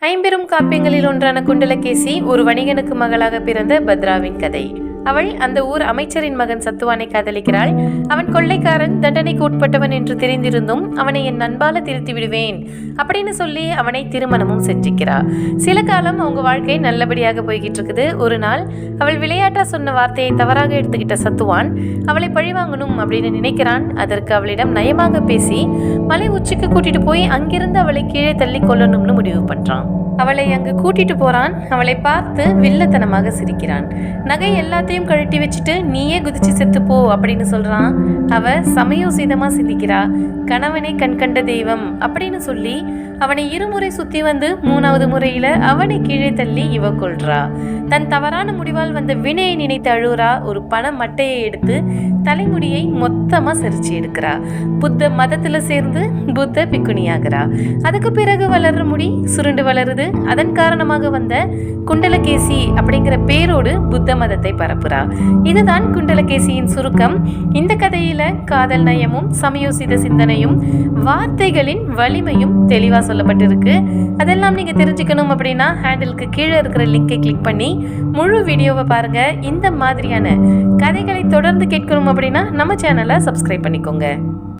ஐம்பெரும் காப்பியங்களில் ஒன்றான குண்டலகேசி ஒரு வணிகனுக்கு மகளாக பிறந்த பத்ராவின் கதை. அவள் அந்த ஊர் அமைச்சரின் மகன் சத்துவானை காதலிக்கிறாள். அவன் கொள்ளைக்காரன் தண்டனைக்கு உட்பட்டவன் என்று தெரிந்திருந்தும் அவனை என் நண்பால திருத்தி விடுவேன் அப்படின்னு சொல்லி அவனை திருமணமும் செஞ்சுக்கிறாள் சில காலம் அவங்க வாழ்க்கை நல்லபடியாக போய்கிட்டு இருக்குது ஒரு நாள் அவள் விளையாட்டா சொன்ன வார்த்தையை தவறாக எடுத்துக்கிட்ட சத்துவான் அவளை பழிவாங்கணும் அப்படின்னு நினைக்கிறான். அதற்கு அவளிடம் நயமாக பேசி மலை உச்சிக்கு கூட்டிட்டு போய் அங்கிருந்து அவளை கீழே தள்ளி கொள்ளணும்னு முடிவு பண்றான். அவளை அங்கு கூட்டிட்டு போறான். அவளை பார்த்து வில்லத்தனமாக சிரிக்கிறான். நகை எல்லாத்தையும் கழட்டி வச்சுட்டு நீயே குதிச்சு செத்து போ அப்படின்னு சொல்றான். அவ சமயோசிதமா சிந்திக்கிறா. கணவனை கண்கண்ட தெய்வம் அப்படின்னு சொல்லி அவனை இருமுறை சுத்தி வந்து மூணாவது முறையில அவனை கீழே தள்ளி இவ கொள்றா தன் தவறான முடிவால் வந்த வினையை நினைத்து அழுறா. ஒரு பண மட்டையை எடுத்து தலைமுடியை மொத்தமா சரிச்சு எடுக்கிறா. புத்த மதத்துல சேர்ந்து புத்த பிக்குணியாகிறா அதுக்கு பிறகு வளர்ற முடி சுருண்டு வளருது. அதன் காரணமாக வந்த குண்டலகேசி அப்படிங்கிற பேரோடு புத்த மதத்தை பரப்புறா. இதுதான் குண்டலகேசியின் சுருக்கம். இந்த கதையில காதல் நயமும் சமயோசித சிந்தனையும் வார்த்தைகளின் வலிமையும் தெளிவா சொல்லப்பட்டிருக்கு. அதெல்லாம் நீங்க தெரிஞ்சுக்கணும் அப்படின்னா ஹேண்டிலுக்கு கீழே இருக்கிற லிங்கை கிளிக் பண்ணி முழு வீடியோவை பாருங்க. இந்த மாதிரியான கதைகளை தொடர்ந்து கேட்கணும் அப்படின்னா நம்ம சேனலை சப்ஸ்கிரைப் பண்ணிக்கோங்க.